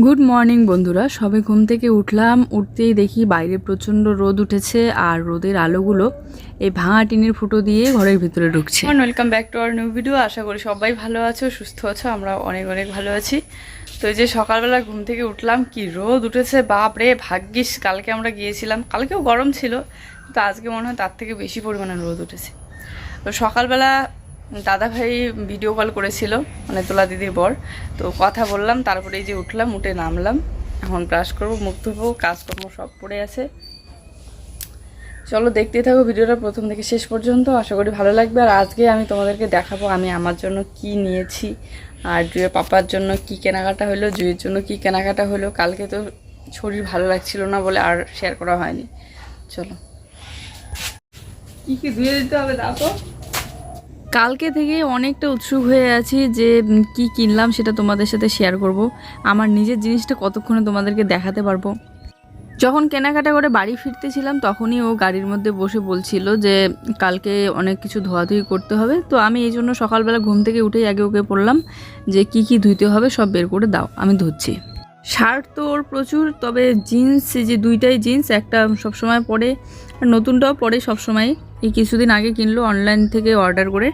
Good morning বন্ধুরা। সবে ঘুম থেকে উঠলাম। উঠতেই দেখি বাইরে প্রচণ্ড রোদ উঠেছে আর রোদের আলোগুলো এই ভাঙা টিনের ফুটো দিয়ে ঘরের ভিতরে ঢুকছে। Welcome back to our new video আশা করি সবাই ভালো আছো, সুস্থ আছো আমরা অনেক অনেক ভালো আছি। তো এই যে সকালবেলা ঘুম থেকে উঠলাম, কি রোদ উঠেছে, বাপ রে, ভাগ্যিস, কালকে আমরা গিয়েছিলাম। কালকেও গরম ছিল তো আজকে মনে হয় তার থেকে বেশি পরিমাণে রোদ উঠেছে। তো সকালবেলা দাদা ভাই ভিডিও কল করেছিল মানে তোলা দিদির বর। তো কথা বললাম, তারপরে এই যে উঠলাম, উঠে নামলাম। এখন ব্রাশ করব, মুখ ধুবো, কাজকর্ম সব পড়ে আছে। চলো দেখতে থাকো ভিডিওটা প্রথম থেকে শেষ পর্যন্ত। আশা করি ভালো লাগবে। আর আজকে আমি তোমাদেরকে দেখাবো, আমি আমার জন্য কি নিয়েছি, আর জুয়ের পাপার জন্য কি কেনাকাটা হলো, জুয়ের জন্য কি কেনাকাটা হলো। কালকে তো শরীর ভালো লাগছিল না বলে আর শেয়ার করা হয়নি। চলো। কি কি ধুয়ে দিতে হবে দেখো কালকে থেকে অনেকটা উৎসুক হয়ে আছি যে কি কিনলাম সেটা তোমাদের সাথে শেয়ার করব। আমার নিজের জিনিসটা কতক্ষণে তোমাদেরকে দেখাতে পারব। যখন কেনাকাটা করে বাড়ি ফিরতেছিলাম, তখনই ও গাড়ির মধ্যে বসে বলছিল যে, কালকে অনেক কিছু ধোয়াধুয়ি করতে হবে। তো আমি এই জন্য সকালবেলা ঘুম থেকে উঠেই আগে ওকে পড়লাম যে, কি কি ধুইতে হবে সব বের করে দাও, আমি ধুচ্ছি। শার্ট তো ওর প্রচুর, তবে জিন্স যে দুইটাই জিন্স একটা সবসময় পরে, আর নতুনটাও পরে সবসময় এই কিছুদিন আগে কিনলো অনলাইন থেকে অর্ডার করে।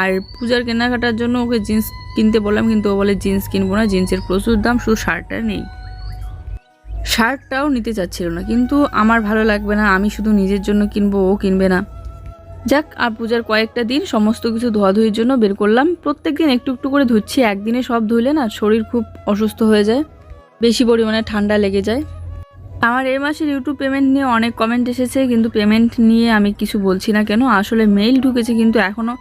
আর পূজার কেনাকাটার জন্য ওকে জিন্স কিনতে বললাম, কিন্তু ও বলে জিন্স কিনবো না জিন্সের প্রচুর দাম, শুধু শার্টটা নেই। শার্টটাও নিতে চাচ্ছিল না, কিন্তু আমার ভালো লাগবে না, আমি শুধু নিজের জন্য কিনবো, ও কিনবে না। যাক, আর পূজার কয়েকটা দিন সমস্ত কিছু ধোয়াধুয়ির জন্য বের করলাম। প্রত্যেক দিন একটু একটু করে ধুচ্ছি, একদিনে সব ধুইলে না শরীর খুব অসুস্থ হয়ে যায়, বেশি পরিমাণে ঠান্ডা লেগে যায়। আমার এই মাসের ইউটিউব পেমেন্ট নিয়ে অনেক কমেন্ট এসেছে, কিন্তু পেমেন্ট নিয়ে আমি কিছু বলছি না কেন? আসলে মেইল ঢুকেছে, কিন্তু এখনও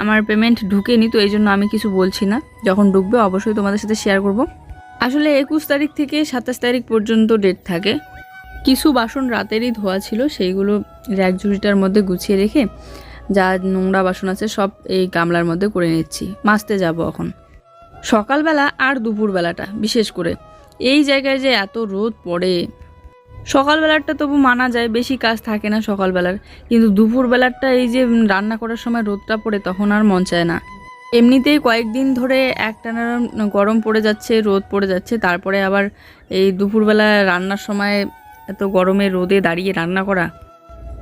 আমার পেমেন্ট ঢুকেনি, তো এই জন্য আমি কিছু বলছি না। যখন ঢুকবে অবশ্যই তোমাদের সাথে শেয়ার করব। আসলে একুশ তারিখ থেকে সাতাশ তারিখ পর্যন্ত ডেট থাকে। কিছু বাসন রাতেরই ধোয়া ছিল, সেইগুলো র্যাক ঝুড়িটার মধ্যে গুছিয়ে রেখে যা নোংরা বাসন আছে সব এই গামলার মধ্যে করে নিচ্ছি। মাজতে যাব এখন। সকালবেলা আর দুপুরবেলাটা, বিশেষ করে। এই জায়গায় যে এত রোদ পড়ে সকালবেলাটা তবু মানা যায়, বেশি কাজ থাকে না সকালবেলার। কিন্তু দুপুরবেলাটা এই যে রান্না করার সময় রোদটা পড়ে তখন আর মন চায় না। এমনিতেই কয়েকদিন ধরে একটানা গরম পড়ে যাচ্ছে, রোদ পড়ে যাচ্ছে, তারপরে আবার এই দুপুরবেলা রান্নার সময় এত গরমে রোদে দাঁড়িয়ে রান্না করা।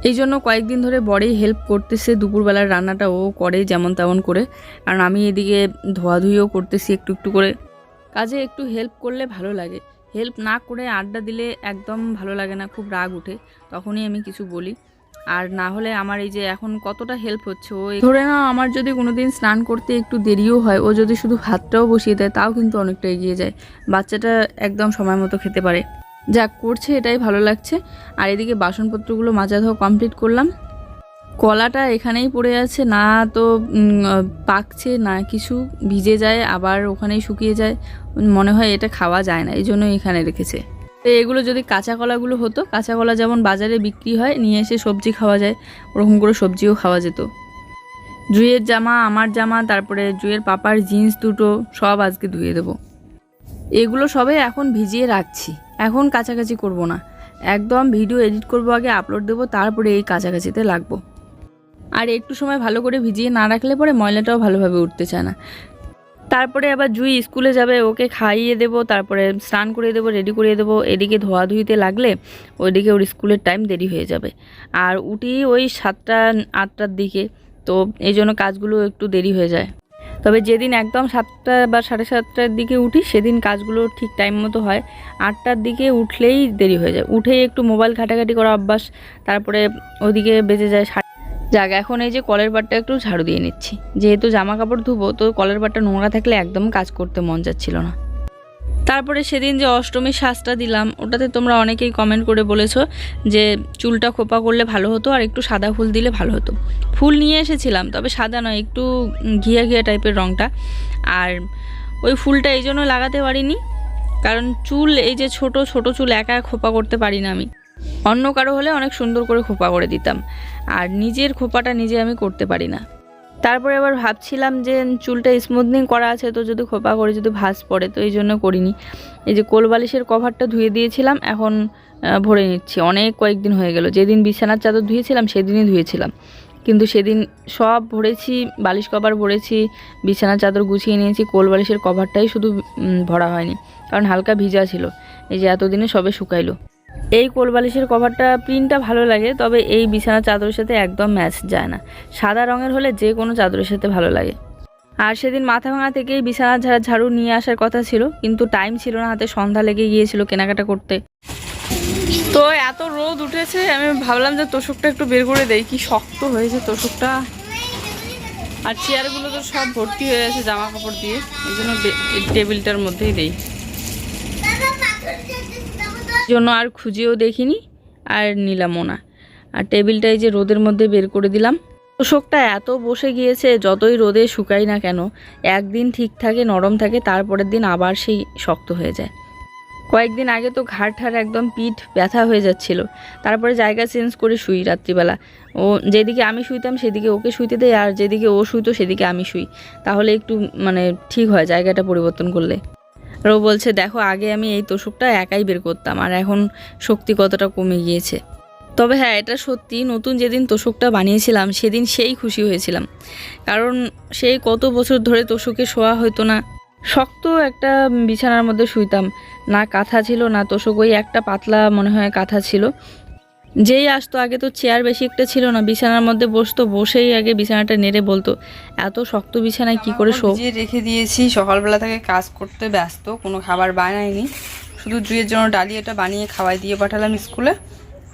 এই জন্য কয়েকদিন ধরে বড়ই হেল্প করতেছে দুপুরবেলার রান্নাটা, ও করে যেমন তেমন করে। কারণ আমি এদিকে ধোয়াধুয়িও করতেছি একটু একটু করে। কাজে একটু হেল্প করলে ভালো লাগে। হেল্প না করে আড্ডা দিলে একদম ভালো লাগে না, খুব রাগ উঠে। তখনই আমি কিছু বলি। আর না হলে আমার এই যে এখন কতটা হেল্প হচ্ছে, ও ধরে নাও আমার যদি কোনোদিন স্নান করতে একটু দেরিও হয়, ও যদি শুধু ভাতটাও বসিয়ে দেয়, তাও কিন্তু অনেকটা এগিয়ে যায়। বাচ্চাটা একদম সময় মতো খেতে পারে। যা করছে এটাই ভালো লাগছে। আর এদিকে বাসনপত্রগুলো মাজা ধোয়া কমপ্লিট করলাম। কলাটা এখানেই পড়ে আছে, না তো পাকছে, না কিছু, ভিজে যায়, আবার ওখানেই শুকিয়ে যায়। মনে হয় এটা খাওয়া যায় না এই জন্য এখানে রেখেছে। তো এগুলো যদি কাঁচা কলাগুলো হতো, কাঁচা কলা যেমন বাজারে বিক্রি হয়, নিয়ে এসে সবজি খাওয়া যায়, ওরকম করে সবজিও খাওয়া যেত। জুয়ের জামা, আমার জামা, তারপরে জুয়ের পাপার জিন্স দুটো, সব আজকে ধুয়ে দেবো। এগুলো সবে এখন ভিজিয়ে রাখছি, এখন কাছাকাছি করব না। একদম ভিডিও এডিট করব আগে, আপলোড দেবো, তারপরে এই কাছাকাছিতে লাগবো। আর একটু সময় ভালো করে ভিজিয়ে না রাখলে পরে ময়লাটাও ভালোভাবে উঠতে চায় না। তারপরে আবার জুই স্কুলে যাবে, ওকে খাইয়ে দেবো, তারপরে স্নান করিয়ে দেবো রেডি করিয়ে দেবো, এদিকে ধোয়াধুয়িতে লাগলে ওইদিকে ওর স্কুলের টাইম দেরি হয়ে যাবে। আর উঠি ওই সাতটা, আটটার দিকে, তো এই জন্য কাজগুলো একটু দেরি হয়ে যায়। তবে যেদিন একদম সাতটা বা সাড়ে সাতটার দিকে উঠি, সেদিন কাজগুলো ঠিক টাইম মতো হয়। আটটার দিকে উঠলেই দেরি হয়ে যায়। উঠেই একটু মোবাইল ঘাটাঘাটি করা অভ্যাস, তারপরে ওদিকে বেজে যায় যাক, এখন এই যে কলের পাটটা একটু ঝাড়ু দিয়ে নিচ্ছি। যেহেতু জামা কাপড় ধুবো, তো কলের পাটটা নোংরা থাকলে একদম কাজ করতে মন যাচ্ছিল না। তারপরে সেদিন যে অষ্টমীর শ্বাসটা দিলাম, ওটাতে তোমরা অনেকেই কমেন্ট করে বলেছ যে চুলটা খোপা করলে ভালো হতো আর একটু সাদা ফুল দিলে ভালো হতো। ফুল নিয়ে এসেছিলাম, তবে সাদা নয়, একটু ঘিয়া ঘিয়া টাইপের রঙটা আর ওই ফুলটা এই জন্য লাগাতে পারিনি, কারণ চুল, এই যে ছোট ছোট চুল একা খোপা করতে পারি না আমি। অন্য কারও হলে অনেক সুন্দর করে খোপা করে দিতাম। আর নিজের খোপাটা নিজে আমি করতে পারি না। তারপরে আবার ভাবছিলাম যে চুলটা স্মুথনিং করা আছে, তো যদি খোপা করে যদি ভাঁজ পড়ে, তো এই জন্য করিনি। এই যে কোলবালিশের কভারটা ধুয়ে দিয়েছিলাম, এখন ভরে নিচ্ছি। অনেক কয়েকদিন হয়ে গেল। যেদিন বিছানার চাদর ধুয়েছিলাম, সেদিনই ধুয়েছিলাম। কিন্তু সেদিন সব ভরেছি, বালিশ কভার ভরেছি, বিছানার চাদর গুছিয়ে নিয়েছি, কোল বালিশের কভারটাই শুধু ভরা হয়নি। কারণ হালকা ভিজা ছিল। এই যে এতদিনে সবে শুকাইলো। এই কোলবালিশের কভারটা প্রিন্টটা ভালো লাগে, তবে এই বিছানা চাদরের সাথে একদম ম্যাচ যায় না। সাদা রঙের হলে যে কোনো চাদরের সাথে ভালো লাগে। আর সেদিন মাথা ভাঙা থেকেই বিছানা ঝাড়া ঝাড়ু নিয়ে আসার কথা ছিল, কিন্তু টাইম ছিল না, হাতে সন্ধ্যা লেগে গিয়েছিল কেনাকাটা করতে। তো এত রোদ উঠেছে, আমি ভাবলাম যে তোষকটা একটু বের করে দেই, কি শক্ত হয়েছে তোষকটা। আর চেয়ারগুলো তো সব ভর্তি হয়ে আছে জামা কাপড় দিয়ে, এই জন্য টেবিলটার মধ্যেই দেই। জন্য আর খুঁজেও দেখিনি আর নিলামও না। আর টেবিলটাই যে রোদের মধ্যে বের করে দিলাম। তোষকটা এত বসে গিয়েছে, যতই রোদে শুকাই না কেন, একদিন ঠিক থাকে, নরম থাকে, তারপরের দিন আবার সেই শক্ত হয়ে যায়। কয়েকদিন আগে তো ঘাড় ঠাড় একদম পিঠ ব্যথা হয়ে যাচ্ছিল। তারপরে জায়গা চেঞ্জ করে শুই রাত্রিবেলা। ও যেদিকে আমি শুইতাম, সেদিকে ওকে শুইতে দেয় আর যেদিকে ও শুইতো, সেদিকে আমি শুই। তাহলে একটু মানে ঠিক হয় জায়গাটা পরিবর্তন করলে। আর ও বলছে, দেখো, আগে আমি এই তোষকটা একাই বের করতাম, আর এখন শক্তি কতটা কমে গিয়েছে। তবে হ্যাঁ এটা সত্যি, নতুন যেদিন তোষকটা বানিয়েছিলাম, সেদিন সেই খুশি হয়েছিলাম। কারণ সেই কত বছর ধরে তোষকে শোয়া হতো না। শক্ত একটা বিছানার মধ্যে শুইতাম। না কাঁথা ছিল, না তোষক, ওই একটা পাতলা মনে হয় কাঁথা ছিল। যেই আসতো আগে তো চেয়ার বেশি একটা ছিল না বিছানার মধ্যে বসতো বসেই আগে বিছানাটা নেড়ে বলতো এত শক্ত বিছানায় কি করে শো রেখে দিয়েছি সকালবেলা থেকে কাজ করতে ব্যস্ত কোনো খাবার বানায়নি শুধু জুয়ের জন্য ডালিয়াটা বানিয়ে খাওয়াই দিয়ে পাঠালাম স্কুলে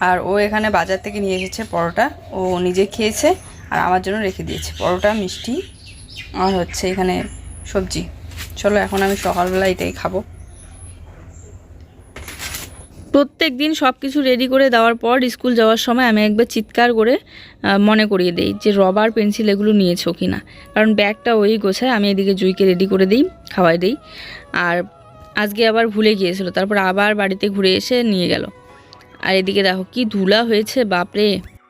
আর ও এখানে বাজার থেকে নিয়ে এসেছে পরোটা ও নিজে খেয়েছে আর আমার জন্য রেখে দিয়েছে পরোটা মিষ্টি আর হচ্ছে এখানে সবজি চলো এখন আমি সকালবেলা এটাই খাব। প্রত্যেক দিন সব কিছু রেডি করে দেওয়ার পর স্কুল যাওয়ার সময় আমি একবার চিৎকার করে মনে করিয়ে দিই যে রবার পেন্সিল এগুলো নিয়েছো কি না কারণ ব্যাগটা ওই গোছায় আমি এদিকে জুইকে রেডি করে দিই, খাওয়াই দিই। আর আজকে আবার ভুলে গিয়েছিল, তারপর আবার বাড়িতে ঘুরে এসে নিয়ে গেল। আর এদিকে দেখো কি ধুলা হয়েছে, বাপরে!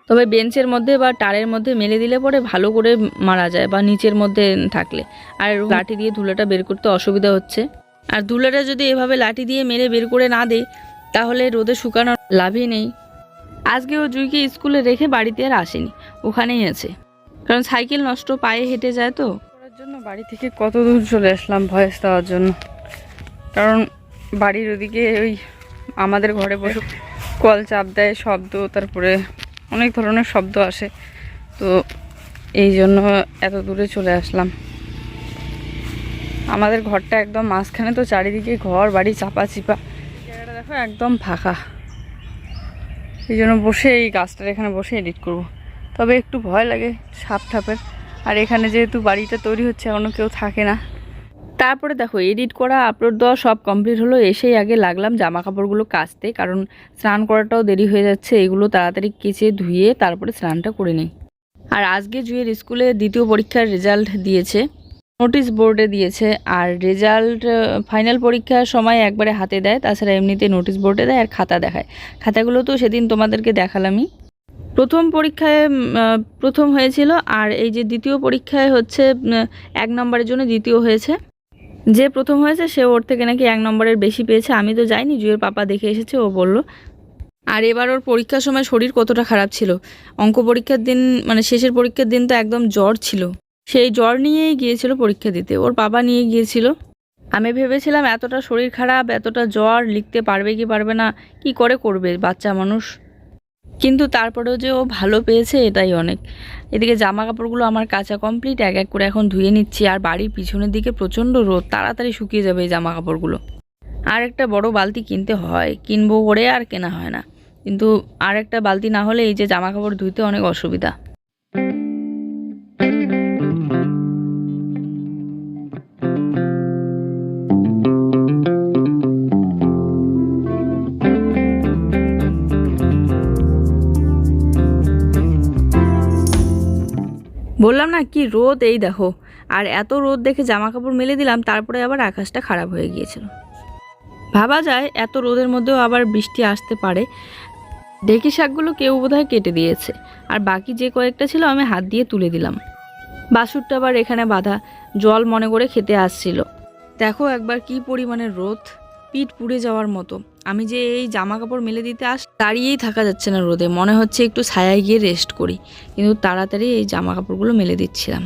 তবে বেঞ্চের মধ্যে বা টারের মধ্যে মেলে দিলে পরে ভালো করে মারা যায় বা নিচের মধ্যে থাকলে। আর লাঠি দিয়ে ধুলাটা বের করতে অসুবিধা হচ্ছে। আর ধুলাটা যদি এভাবে লাঠি দিয়ে মেরে বের করে না দেয় তাহলে রোদে শুকানোর লাভই নেই। আজকে ও জুইকে স্কুলে রেখে বাড়িতে আর আসেনি, ওখানেই আছে। কারণ সাইকেল নষ্ট, পায়ে হেঁটে যায় তো। করার জন্য বাড়ি থেকে কত দূর চলে আসলাম ভয়েস দেওয়ার জন্য। কারণ বাড়ির ওদিকে ওই আমাদের ঘরে বসে কল চাপ দেয়, শব্দ, তারপরে অনেক ধরনের শব্দ আসে। তো এই জন্য এত দূরে চলে আসলাম। আমাদের ঘরটা একদম মাঝখানে, তো চারিদিকে ঘর, বাড়ি চাপা চিপা দেখো একদম ফাঁকা। এই জন্য বসে এই গাছটার এখানে বসে এডিট করব। তবে একটু ভয় লাগে সাপ ঠাপের। আর এখানে যেহেতু বাড়িটা তৈরি হচ্ছে এখনও কেউ থাকে না। তারপরে দেখো এডিট করা আপলোড দেওয়া সব কমপ্লিট হলো। এসেই আগে লাগলাম জামা কাপড়গুলো কাচতে, কারণ স্নান করাটাও দেরি হয়ে যাচ্ছে। এগুলো তাড়াতাড়ি কেচে ধুয়ে তারপরে স্নানটা করে নিই। আর আজকে জুয়ের স্কুলে দ্বিতীয় পরীক্ষার রেজাল্ট দিয়েছে। নোটিশ বোর্ডে দিয়েছে আর রেজাল্ট ফাইনাল পরীক্ষার সময় একবারে হাতে দেয়, তাছাড়া এমনিতে নোটিশ বোর্ডে দেয় আর খাতা দেখায়। খাতাগুলো তো সেদিন তোমাদেরকে দেখালামই। প্রথম পরীক্ষায় প্রথম হয়েছিল আর এই যে দ্বিতীয় পরীক্ষায় হচ্ছে এক নম্বরের জন্য দ্বিতীয় হয়েছে। যে প্রথম হয়েছে, সে ওর থেকে নাকি এক নম্বরের বেশি পেয়েছে, আমি তো যাইনি, জুয়ের পাপা দেখে এসেছে, ও বলল। আর এবার ওর পরীক্ষার সময় শরীর কতটা খারাপ ছিল? অঙ্ক পরীক্ষার দিন মানে শেষের পরীক্ষার দিন তো একদম জ্বর ছিল। সেই জ্বর নিয়েই গিয়েছিল পরীক্ষা দিতে। ওর বাবা নিয়ে গিয়েছিল। আমি ভেবেছিলাম, এতটা শরীর খারাপ, এতটা জ্বর, লিখতে পারবে কি পারবে না, কি করে করবে বাচ্চা মানুষ? কিন্তু তারপরেও যে ও ভালো পেয়েছে, এটাই অনেক। এদিকে জামা কাপড়গুলো আমার কাঁচা কমপ্লিট এক এক করে এখন ধুয়ে নিচ্ছি। আর বাড়ির পিছনের দিকে প্রচণ্ড রোদ, তাড়াতাড়ি শুকিয়ে যাবে এই জামা কাপড়গুলো আর একটা বড় বালতি কিনতে হয়, কিনবো করে আর কেনা হয় না। কিন্তু আর একটা বালতি না হলে এই যে জামা কাপড় ধুইতে অনেক অসুবিধা। না কি রোদ, এই দেখো। আর এত রোদ দেখে জামা কাপড় মেলে দিলাম, তারপরে আবার আকাশটা খারাপ হয়ে গিয়েছিল। ভাবা যায়, এত রোদের মধ্যেও আবার বৃষ্টি আসতে পারে। ঢেকি শাকগুলো কেউ বোধহয় কেটে দিয়েছে। আর বাকি যে কয়েকটা ছিল, আমি হাত দিয়ে তুলে দিলাম। বাসুরটা আবার এখানে বাঁধা, জল মনে করে খেতে আসছিল। দেখো একবার কি পরিমাণে রোদ, পিঠ পুড়ে যাওয়ার মতো। আমি যে এই জামা কাপড় মেলে দিতে আস, দাঁড়িয়েই থাকা যাচ্ছে না রোদে। মনে হচ্ছে একটু ছায়ায় গিয়ে রেস্ট করি। কিন্তু তাড়াতাড়ি এই জামা কাপড়গুলো মেলে দিচ্ছিলাম।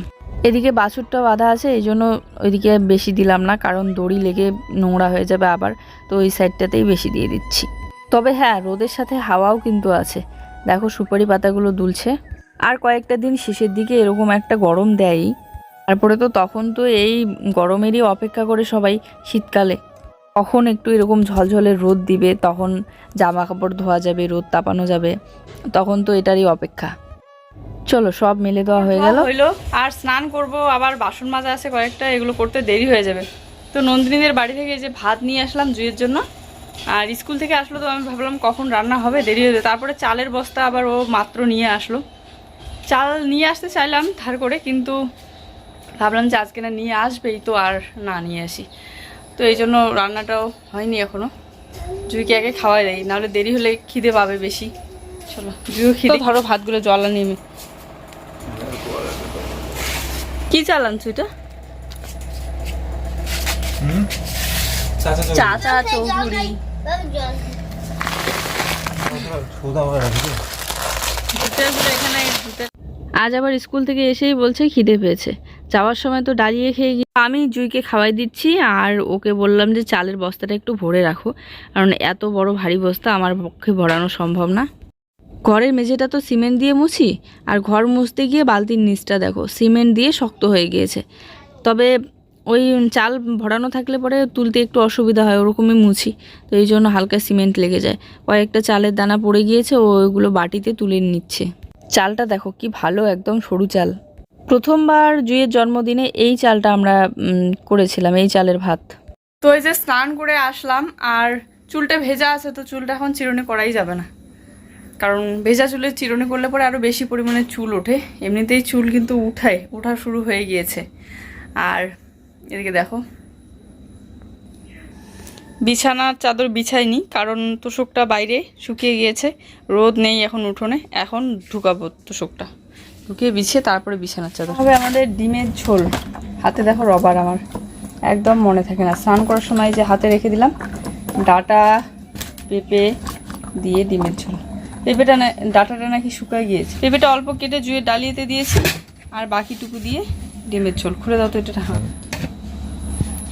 এদিকে বাছুরটা বাঁধা আছে, এই জন্য ওইদিকে বেশি দিলাম না, কারণ দড়ি লেগে নোংরা হয়ে যাবে আবার, তো ওই সাইডটাতেই বেশি দিয়ে দিচ্ছি। তবে হ্যাঁ রোদের সাথে হাওয়াও কিন্তু আছে। দেখো সুপারি পাতাগুলো দুলছে। আর কয়েকটা দিন শেষের দিকে এরকম একটা গরম দেয়ই। তারপরে তো তখন তো এই গরমেরই অপেক্ষা করে সবাই শীতকালে। কখন একটু এরকম ঝলঝলে রোদ দিবে, তখন জামা কাপড় ধোয়া যাবে, রোদ তাপানো যাবে, তখন তো এটারই অপেক্ষা। চলো, সব মেলে দেওয়া হয়ে গেল। হইল, আর স্নান করব, আবার বাসন মাজা আছে কয়েকটা, এগুলো করতে দেরি হয়ে যাবে। তো নন্দিনীদের বাড়ি থেকে যে ভাত নিয়ে আসলাম জুয়ের জন্য, আর স্কুল থেকে আসলো তো আমি ভাবলাম কখন রান্না হবে, দেরি হয়ে যাবে। তারপরে চালের বস্তা আবার ও মাত্র নিয়ে আসলো। চাল নিয়ে আসতে চাইলাম ধার করে, কিন্তু ভাবলাম যে আজকে না নিয়ে আসবেই তো, আর না নিয়ে আসি। তো এই জন্য রান্নাটাও হয়নি এখনও। জুইকে আগে খাওয়াই দেয় নাহলে দেরি হলে খিদে পাবে বেশি। চলো জুইও খিদে ধরো ভাতগুলো জল নেমে। কি চালান আনছো এটা চা চা চৌধুরী জুতেরগুলো এখানে জুতের আজ আবার স্কুল থেকে এসেই বলছে খিদে পেয়েছে। যাওয়ার সময় তো ডালিয়ে খেয়ে গিয়ে আমি জুইকে খাওয়াই দিচ্ছি আর ওকে বললাম যে চালের বস্তাটা একটু ভরে রাখো। কারণ এত বড় ভারী বস্তা আমার পক্ষে ভরানো সম্ভব না। ঘরের মেঝেটা তো সিমেন্ট দিয়ে মুছি আর ঘর মুছতে গিয়ে বালতির নিচটা দেখো, সিমেন্ট দিয়ে শক্ত হয়ে গিয়েছে। তবে ওই চাল ভরানো থাকলে পরে তুলতে একটু অসুবিধা হয়, ওরকমই মুছি। তো এই জন্য হালকা সিমেন্ট লেগে যায়। কয়েকটা চালের দানা পড়ে গিয়েছে, ও ওইগুলো বাটিতে তুলে নিচ্ছে। চালটা দেখো কি ভালো, একদম সরু চাল। প্রথমবার জুয়ের জন্মদিনে এই চালটা আমরা করেছিলাম, এই চালের ভাত। তো এই যে স্নান করে আসলাম, আর চুলটা ভেজা আছে, তো চুলটা এখন চিরুনি করাই যাবে না। কারণ ভেজা চুলে চিরুনি করলে পরে আরও বেশি পরিমাণে চুল ওঠে। এমনিতেই চুল কিন্তু উঠায় ওঠা শুরু হয়ে গিয়েছে। আর এদিকে দেখো। বিছানার চাদর বিছাইনি, কারণ তোষকটা বাইরে শুকিয়ে গিয়েছে। রোদ নেই এখন উঠোনে, এখন ঢুকাবো তোষকটা। ঢুকিয়ে বিছিয়ে তারপরে বিছানার চাদর। হবে আমাদের ডিমের ঝোল। হাতে দেখো রবার আমার। একদম মনে থাকে না। স্নান করার সময় যে হাতে রেখে দিলাম ডাটা পেঁপে দিয়ে ডিমের ঝোল। পেঁপেটা না ডাটাটা নাকি শুকায় গিয়েছে। পেঁপেটা অল্প কেটে জুয়ে ডালিয়েতে দিয়েছি আর বাকিটুকু দিয়ে ডিমের ঝোল। খুলে দাও তো এটা। ঢাকা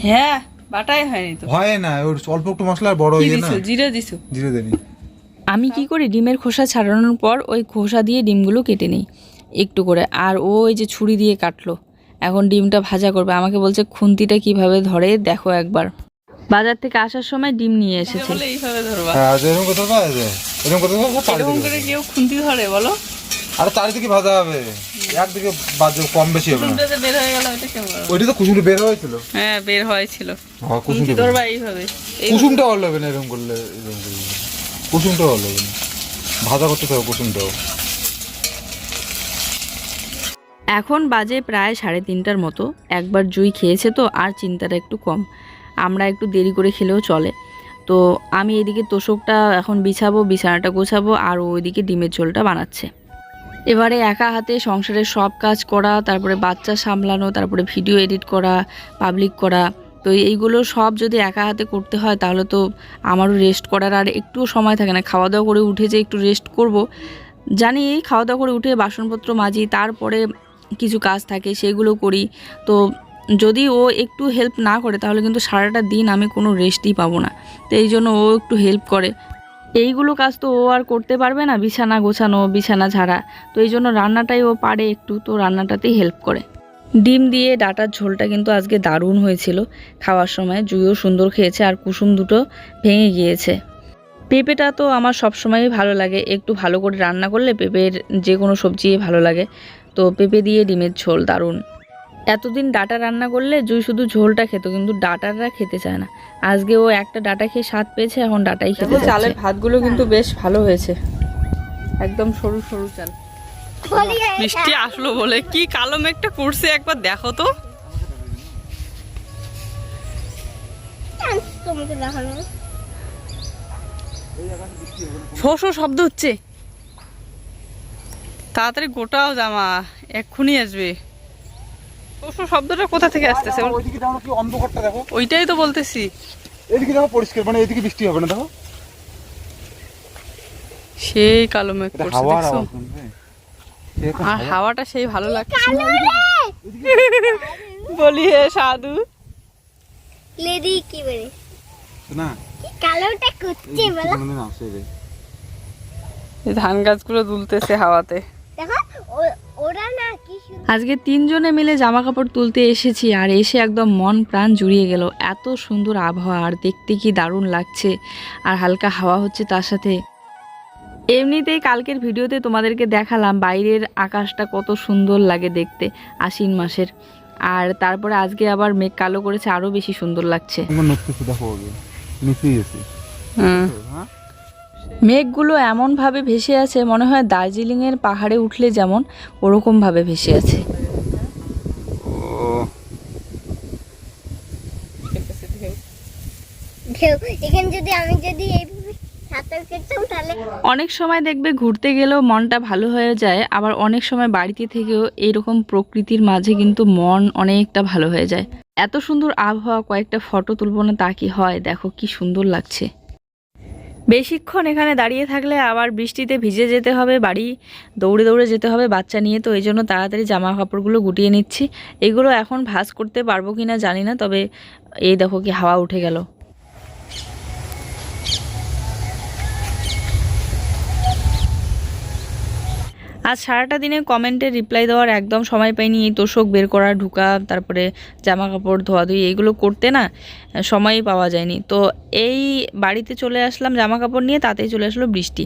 হ্যাঁ বাটাই হয়নি তো। হয় না ওর অল্প একটু মশলা বড় ইয়ে না। জিরে দিছো? জিরে দেনি আমি কি করি ডিমের খোসা ছাড়ানোর পর ওই খোসা দিয়ে ডিমগুলো কেটে নিই? একটু করে। আর ও ওই যে ছুরি দিয়ে কাটলো। এখন ডিমটা ভাজা করবে। আমাকে বলছে খুন্তিটা কীভাবে ধরে দেখো একবার। বাজার থেকে আসার সময় ডিম নিয়ে এসেছে। এইভাবে ধরবা। হ্যাঁ এরকম কথা পাওয়া এরকম কথা পাওয়া এরকম করে কেউ খুন্তি ধরে বলো। আরে চারিদিকে ভাজা হবে। একদিকে বাজে কম বেশি হবে না। বের হয়ে গেল ওইটা কেমন? ওইটা তো কুসুমটা বের হয়েছিল। হ্যাঁ বের হয়েছিল। হ্যাঁ কুসুমটা ধরবা এইভাবে। কুসুমটা ভালো হবে না এরকম করলে এরকম করলে। কুসুমটা ভালো হবে না। ভাজা করতে হবে কুসুমটাও। এখন বাজে প্রায় সাড়ে তিনটার মতো। একবার জুই খেয়েছে তো, আর চিন্তাটা একটু কম। আমরা একটু দেরি করে খেলেও চলে। তো আমি এদিকে তোষকটা এখন বিছাবো, বিছানাটা গোছাবো, আর ওইদিকে ডিমের ঝোলটা বানাচ্ছে। এবারে একা হাতে সংসারের সব কাজ করা, তারপরে বাচ্চা সামলানো, তারপরে ভিডিও এডিট করা পাবলিক করা। তো এইগুলো সব যদি একা হাতে করতে হয়, তাহলে তো আমারও রেস্ট করার আর একটুও সময় থাকে না। খাওয়া দাওয়া করে উঠে যে একটু রেস্ট করব। জানি খাওয়া দাওয়া করে উঠে বাসনপত্র মাজি, তারপরে কিছু কাজ থাকে সেগুলো করি। তো যদি ও একটু হেল্প না করে, তাহলে কিন্তু সারাটা দিন আমি কোনো রেস্টই পাবো না। তো এই জন্য ও একটু হেল্প করে। এইগুলো কাজ তো ও আর করতে পারবে না, বিছানা গোছানো, বিছানা ঝাড়া। তো এই জন্য রান্নাটাই ও পারে একটু, তো রান্নাটাতেই হেল্প করে। ডিম দিয়ে ডাটার ঝোলটা কিন্তু আজকে দারুণ হয়েছিল। খাওয়ার সময় জুইও সুন্দর খেয়েছে আর কুসুম দুটো ভেঙে গিয়েছে। পেঁপেটা তো আমার সবসময়ই ভালো লাগে। একটু ভালো করে রান্না করলে পেঁপের যে কোনো সবজি ভালো লাগে। তো পেঁপে দিয়ে ডিমের ঝোল দারুণ। এতদিন ডাটা রান্না করলে জুই শুধু ঝোলটা খেত কিন্তু ডাটাররা খেতে চায় না। আজকে ও একটা ডাটা খেয়ে স্বাদ পেয়েছে এখন ডাটাই খেতে চালের চালের ভাতগুলো কিন্তু বেশ ভালো হয়েছে। একদম সরু সরু চাল। বৃষ্টি আসলো বলে। কি কালো মেঘটা করছে একবার দেখো তো। শো শব্দ হচ্ছে। তাড়াতাড়ি গোটাও জামা এক্ষুনি আসবে। শো শব্দটা কোথা থেকে আসতেছে? ওইদিকে দেখো কি অন্ধকারটা দেখো। ওইটাই তো বলতেছি। এদিকে দেখো পরিষ্কার মানে এদিকে বৃষ্টি হবে না দেখো। সেই কালো মেঘ করছে দেখছ? শুনবে। এরকম আর হাওয়াটা সেই ভালো লাগছে। কালো রে! বলি হে সাধু। লেডি কি বলে? না। কালোটা করছে বলো? ধান গাছগুলো দুলতেছে হাওয়াতে। দেখো ওরা না কি আজকে তিনজনে মিলে জামা কাপড় তুলতে এসেছি আর এসে একদম মন প্রাণ জুড়িয়ে গেল। এত সুন্দর আবহাওয়া আর দেখতে কি দারুণ লাগছে। আর হালকা হাওয়া হচ্ছে তার সাথে। এমনিতেই কালকের ভিডিওতে তোমাদেরকে দেখালাম বাইরের আকাশটা কত সুন্দর লাগে দেখতে আশ্বিন মাসের। আর তারপরে আজকে আবার মেঘ কালো করেছে আরও বেশি সুন্দর লাগছে। গেছে হ্যাঁ? মেঘগুলো এমনভাবে ভেসে আছে মনে হয় দার্জিলিংয়ের পাহাড়ে উঠলে যেমন ওরকমভাবে ভেসে আছে। অনেক সময় দেখবে ঘুরতে গেলেও মনটা ভালো হয়ে যায় আবার অনেক সময় বাড়িতে থেকেও এইরকম প্রকৃতির মাঝে কিন্তু মন অনেকটা ভালো হয়ে যায়। এত সুন্দর আবহাওয়া কয়েকটা ফটো তুলবো না তা কি হয়? দেখো কি সুন্দর লাগছে। বেশিক্ষণ এখানে দাঁড়িয়ে থাকলে আবার বৃষ্টিতে ভিজে যেতে হবে, বাড়ি দৌড়ে দৌড়ে যেতে হবে, বাচ্চা নিয়ে। তো এই জন্য তাড়াতাড়ি জামা কাপড়গুলো গুটিয়ে নিচ্ছি। এগুলো এখন ভাস করতে পারব কি না জানি না, তবে এই দেখো কি হাওয়া উঠে গেল। আজ সারাটা দিনে কমেন্টে রিপ্লাই দেওয়ার একদম সময় পাইনি, এই তোষক বের করা, ঢুকা, তারপরে জামা কাপড় ধোয়াধুয়ি, এইগুলো করতে না সময়ই পাওয়া যায়নি। তো এই বাড়িতে চলে আসলাম জামা কাপড় নিয়ে, তাতেই চলে আসলো বৃষ্টি।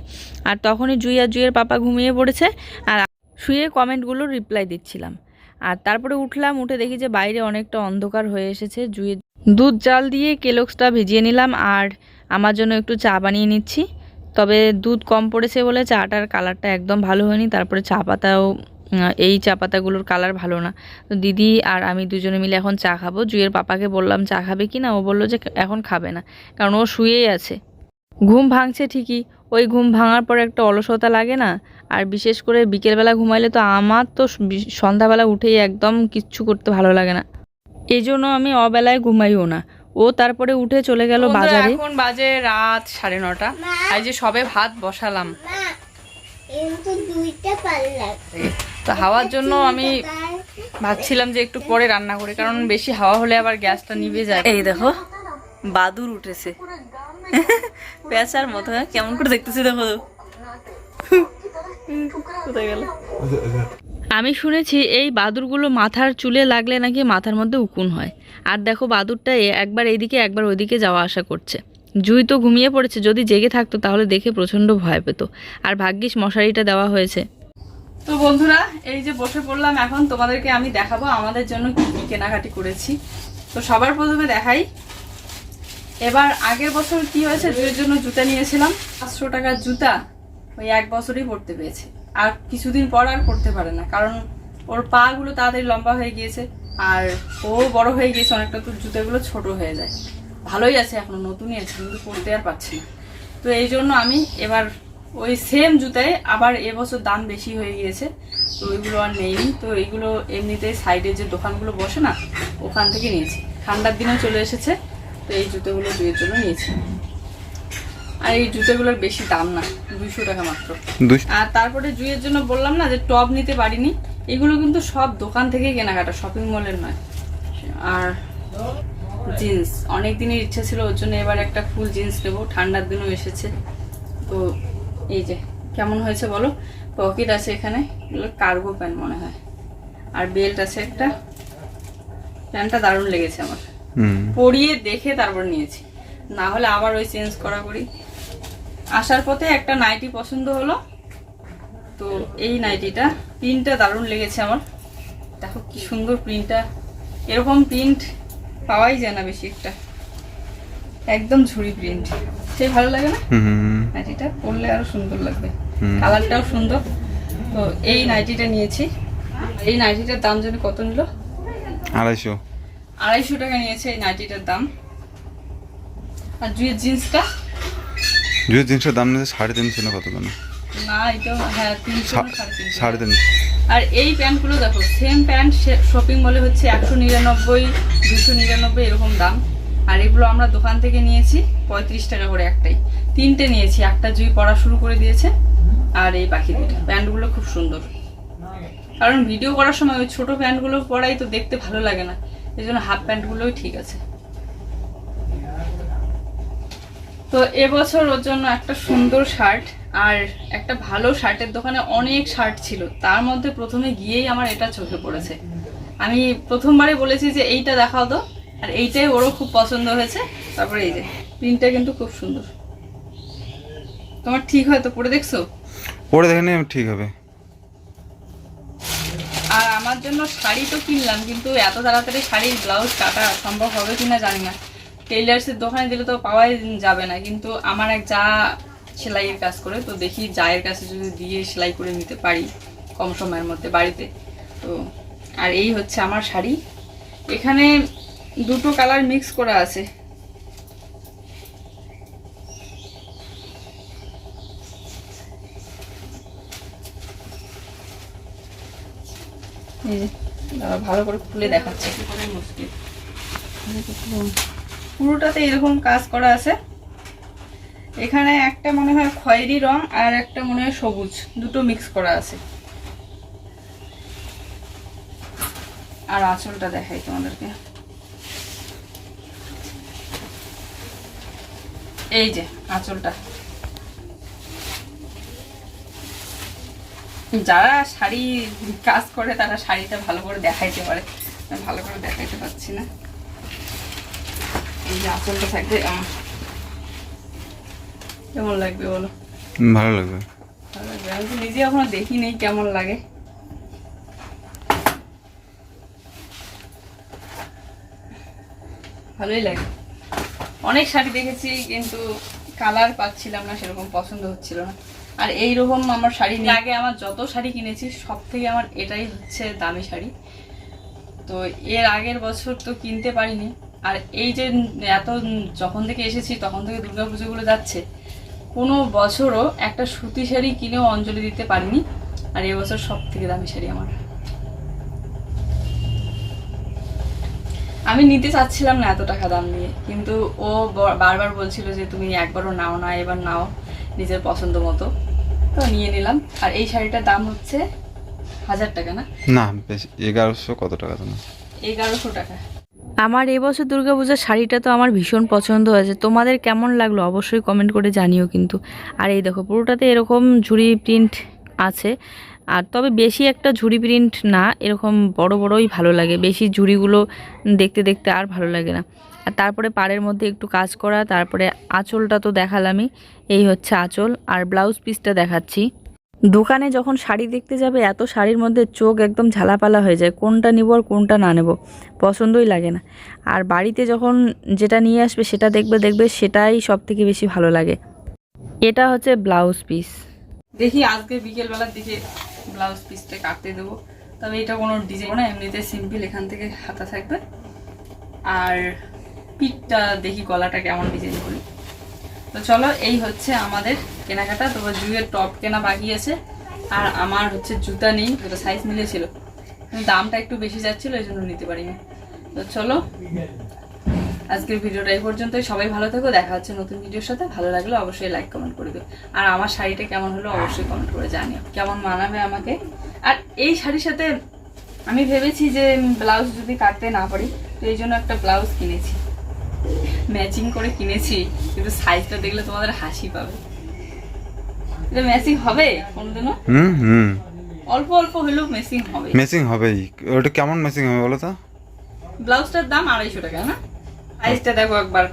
আর তখনই জুই আর জুইয়ের পাপা ঘুমিয়ে পড়েছে, আর শুয়ে কমেন্টগুলো রিপ্লাই দিচ্ছিলাম। আর তারপরে উঠলাম, উঠে দেখি যে বাইরে অনেকটা অন্ধকার হয়ে এসেছে জুয়ে দুধ জাল দিয়ে কেলক্সটা ভিজিয়ে নিলাম, আর আমার জন্য একটু চা বানিয়ে নিচ্ছি। তবে দুধ কম পড়েছে বলে চাটার কালারটা একদম ভালো হয়নি, তারপরে চা পাতাও এই চা পাতাগুলোর কালার ভালো না। তো দিদি আর আমি দুজনে মিলে এখন চা খাব। জুয়ের পাপাকে বললাম, চা খাবে কি না? ও বলল যে, এখন খাবে না। কারণ ও শুয়েই আছে। ঘুম ভাঙছে ঠিকই, ওই ঘুম ভাঙার পর একটা অলসতা লাগে না। আর বিশেষ করে বিকেলবেলা ঘুমাইলে তো আমার তো সন্ধ্যাবেলা উঠেই একদম কিচ্ছু করতে ভালো লাগে না। এই জন্য আমি অবেলায় ঘুমাইও না। ও তারপরে উঠে চলে গেল বাজারে। এখন বাজে রাত সাড়ে নটা। আর যে সবে ভাত বসালাম। তো হাওয়ার জন্য আমি ভাবছিলাম যে একটু পরে রান্না করি কারণ বেশি হাওয়া হলে আবার গ্যাসটা নিভে যায়। এই দেখো বাদুর উঠেছে। পেঁচার মতো হ্যাঁ? কেমন করে দেখতেছি দেখো কোথায় গেল? আমি শুনেছি এই বাদুরগুলো মাথার চুলে লাগলে নাকি মাথার মধ্যে উকুন হয়। আর দেখো বাদুরটা একবার এইদিকে, একবার ওইদিকে যাওয়া আসা করছে। জুই তো ঘুমিয়ে পড়েছে, যদি জেগে থাকতো তাহলে দেখে প্রচণ্ড ভয় পেত। আর ভাগ্যিস মশারিটা দেওয়া হয়েছে। তো বন্ধুরা, এই যে বসে পড়লাম এখন, তোমাদেরকে আমি দেখাবো আমাদের জন্য কি কি কেনাকাটি করেছি। তো সবার প্রথমে দেখাই। এবার আগের বছর কি হয়েছে জুয়ের জন্য জুতা নিয়েছিলাম। পাঁচশো টাকার জুতা ওই এক বছরই পড়তে পেয়েছে। আর কিছুদিন পর আর করতে পারে না। কারণ ওর পা গুলো তাড়াতাড়ি লম্বা হয়ে গিয়েছে, আর ও বড় হয়ে গিয়েছে অনেকটা, তো জুতোগুলো ছোট হয়ে যায়। ভালোই আছে এখন, নতুনই আছে, কিন্তু পড়তে আর পাচ্ছি না। তো এই জন্য আমি এবার ওই সেম জুতায় আবার এবছর দাম বেশি হয়ে গিয়েছে, তো ওইগুলো আর নেইনি। তো এইগুলো এমনিতে সাইডে যে দোকানগুলো বসে না, ওখান থেকে নিয়েছি। ঠান্ডার দিনেও চলে এসেছে, তো এই জুতোগুলো দুইয়ের জন্য নিয়েছি। আর এই জুতোগুলোর বেশি দাম না দুইশো টাকা মাত্র। আর তারপরে জুয়ের জন্য বললাম না যে টপ নিতে পারিনি এগুলো কিন্তু সব দোকান থেকে কেনাকাটা শপিং মলের নয়। আর জিন্স অনেক দিনের ইচ্ছা ছিল ওর জন্য এবার একটা ফুল জিন্স নেব ঠান্ডার দিনও এসেছে। তো এই যে কেমন হয়েছে বলো? পকেট আছে এখানে এগুলো কার্গো প্যান্ট মনে হয়। আর বেল্ট আছে একটা। প্যান্টটা দারুণ লেগেছে আমার। পরিয়ে দেখে তারপর নিয়েছি। না হলে আবার ওই চেঞ্জ করা করি। আসার পথে একটা নাইটি পছন্দ হলো। তো এই নাইটিটা প্রিন্টটা দারুণ লেগেছে আমার। দেখো কি সুন্দর প্রিন্টটা। এরকম প্রিন্ট পাওয়াই যায় না বেশি একটা। একদম ঝুড়ি প্রিন্ট। সেই ভালো লাগে না? হুম হুম নাইটিটা পরলে আরও সুন্দর লাগবে। কালারটাও সুন্দর। তো এই নাইটিটা নিয়েছি। এই নাইটিটার দাম জানি কত নিল? আড়াইশো। আড়াইশো টাকা নিয়েছে এই নাইটিটার দাম। আর জুয়ের জিন্সটা? যদি জিনিসের দাম নিয়েছে সাড়ে তিনশো না কত কেন? হ্যাঁ। সাড়ে তিনশো। আর এই প্যান্টগুলো দেখো সেম প্যান্ট শপিং মলে হচ্ছে একশো নিরানব্বই দুশো নিরানব্বই এরকম দাম। আর এগুলো আমরা দোকান থেকে নিয়েছি পঁয়ত্রিশ টাকা করে একটাই। তিনটে নিয়েছি একটা জুই পড়া শুরু করে দিয়েছে আর এই পাখি দুটো প্যান্টগুলো খুব সুন্দর। কারণ ভিডিও করার সময় ওই ছোটো প্যান্টগুলো পরাই তো দেখতে ভালো লাগে না। এই জন্য হাফ প্যান্টগুলোই ঠিক আছে। তো এবছর ওর জন্য একটা সুন্দর শার্ট আর একটা ভালো শার্টের দোকানে অনেক শার্ট ছিল। তার মধ্যে প্রথমে গিয়েই আমার এটা চোখে পড়েছে। আমি প্রথমবারে বলেছি যে এইটা দেখাও তো আর এইটাই ওরও খুব পছন্দ হয়েছে। তারপরে এই যে প্রিন্টটা কিন্তু খুব সুন্দর। তোমার ঠিক হয়তো পরে দেখছ? পরে দেখে নিয়ে ঠিক হবে। আর আমার জন্য শাড়ি তো কিনলাম কিন্তু এত তাড়াতাড়ি শাড়ির ব্লাউজ কাটা সম্ভব হবে কিনা জানি না। টেইলার্সের দোকানে দিলে তো পাওয়াই যাবে না। কিন্তু আমার এক যা সেলাইয়ের কাজ করে, তো দেখি জায়ের কাছে যদি দিয়ে সেলাই করে নিতে পারি কম সময়ের মধ্যে বাড়িতে। তো আর এই হচ্ছে আমার শাড়ি। এখানে দুটো কালার মিক্স করা আছে। ভালো করে খুলে দেখাচ্ছে। মুশকিল পুরোটাতে এরকম কাজ করা আছে। এখানে একটা মনে হয় খয়েরি রং আর একটা মনে হয় সবুজ, দুটো মিক্স করা আছে। আর আঁচলটা দেখাই তোমাদেরকে। এই যে আঁচলটা। যারা শাড়ি কাজ করে তারা শাড়িটা ভালো করে দেখাইতে পারে। ভালো করে দেখাইতে পারছি না। এই যে আঁচলটা থাকবে কেমন লাগবে বলো? ভালো লাগবে। ভালো লাগবে। আমি তো নিজে এখনও দেখিনি কেমন লাগে। ভালোই লাগে। অনেক শাড়ি দেখেছি কিন্তু কালার পাচ্ছিলাম না সেরকম পছন্দ হচ্ছিল না। আর এইরকম আমার শাড়ি নিয়ে আগে আমার যত শাড়ি কিনেছি সব থেকে আমার এটাই হচ্ছে দামি শাড়ি। তো এর আগের বছর তো কিনতে পারিনি আর এই যে এত যখন থেকে এসেছি তখন থেকে দুর্গা পুজোগুলো যাচ্ছে কোনো বছরও একটা সুতি শাড়ি কিনেও অঞ্জলি দিতে পারিনি। আর এবছর সব থেকে দামি শাড়ি আমার। আমি নিতে চাচ্ছিলাম না এত টাকা দাম দিয়ে কিন্তু ও বারবার বলছিল যে তুমি একবারও নাও না এবার নাও নিজের পছন্দ মতো। তো নিয়ে নিলাম। আর এই শাড়িটার দাম হচ্ছে হাজার টাকা না? না বেশি এগারোশো কত টাকা এগারোশো টাকা। আমার এবছর দুর্গাপূজার শাড়িটা তো আমার ভীষণ পছন্দ হয়েছে। তোমাদের কেমন লাগল অবশ্যই কমেন্ট করে জানিও কিন্তু। আর এই দেখো, পুরোটাতে এরকম ঝুড়ি প্রিন্ট আছে। আর তবে বেশি একটা ঝুড়ি প্রিন্ট না, এরকম বড় বড়ই ভালো লাগে। বেশি ঝুড়িগুলো দেখতে দেখতে আর ভালো লাগে না। আর তারপরে পাড়ের মধ্যে একটু কাজ করা, তারপরে আঁচলটা তো দেখালামই। এই হচ্ছে আঁচল। আর ব্লাউজ পিসটা দেখাচ্ছি। দোকানে যখন শাড়ি দেখতে যাবে, এত শাড়ির মধ্যে চোখ একদম ঝালাপালা হয়ে যায়। কোনটা নিব আর কোনটা না নেব, পছন্দই লাগে না। আর বাড়িতে যখন যেটা নিয়ে আসবে, সেটা দেখবে দেখবে সেটাই সব থেকে বেশি ভালো লাগে। এটা হচ্ছে ব্লাউজ পিস। দেখি আজকে বিকেল বেলার দিকে ব্লাউজ পিসটা কাটতে দেবো। তবে এটা কোনো ডিজাইন না, এমনিতে সিম্পল এখান থেকে হাতা থাকবে। আর পিঠটা দেখি গলাটা কেমন ডিজাইন করি। তো চলো, এই হচ্ছে আমাদের কেনাকাটা। তো জুয়ের টপ কেনা বাকি আছে। আর আমার হচ্ছে জুতা নেই যেটা সাইজ মিলেছিল। দামটা একটু বেশি যাচ্ছিল, এই জন্য নিতে পারিনি। তো চলো, আজকের ভিডিওটা এই পর্যন্তই। সবাই ভালো থেকো, দেখা হচ্ছে নতুন ভিডিওর সাথে। ভালো লাগলে অবশ্যই লাইক কমেন্ট করে দিও। আর আমার শাড়িটা কেমন হলো অবশ্যই কমেন্ট করে জানিও। কেমন মানাবে আমাকে? আর এই শাড়ির সাথে আমি ভেবেছি যে ব্লাউজ যদি কাটতে না পারি, তো এই জন্য একটা ব্লাউজ কিনেছি। ম্যাচিং করে কিনেছি কিন্তু সাইজটা দেখলে তোমাদের হাসি পাবে। এটা ম্যাচিং হবে কোনোদিনও? হুম হুম। অল্প অল্প হলেও ম্যাচিং হবে। ম্যাচিং হবেই। ওটা কেমন ম্যাচিং হবে বলো তো? ব্লাউজটার দাম আড়াইশো টাকা না? সাইজটা দেখো একবার।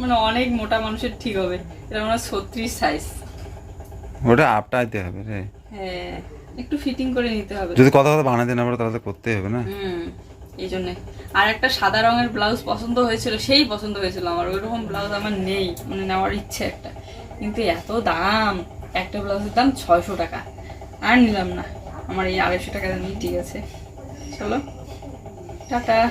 মানে অনেক মোটা মানুষের ঠিক হবে। এটা মনে হয় ছত্রিশ সাইজ ওটা আপটাইতে হবে রে। হ্যাঁ একটু ফিটিং করে নিতে হবে। যদি কথা কথা বানাতে না পারো তাহলে তো করতেই হবে না। হুম। এই জন্যে। আর একটা সাদা রঙের ব্লাউজ পছন্দ হয়েছিল, সেই পছন্দ হয়েছিল আমার। ওইরকম ব্লাউজ আমার নেই মানে নেওয়ার ইচ্ছে একটা। কিন্তু এত দাম, একটা ব্লাউজের দাম ছয়শো টাকা। আর নিলাম না। আমার এই আড়াইশো টাকা নিয়ে ঠিক আছে। চলো, টাটা।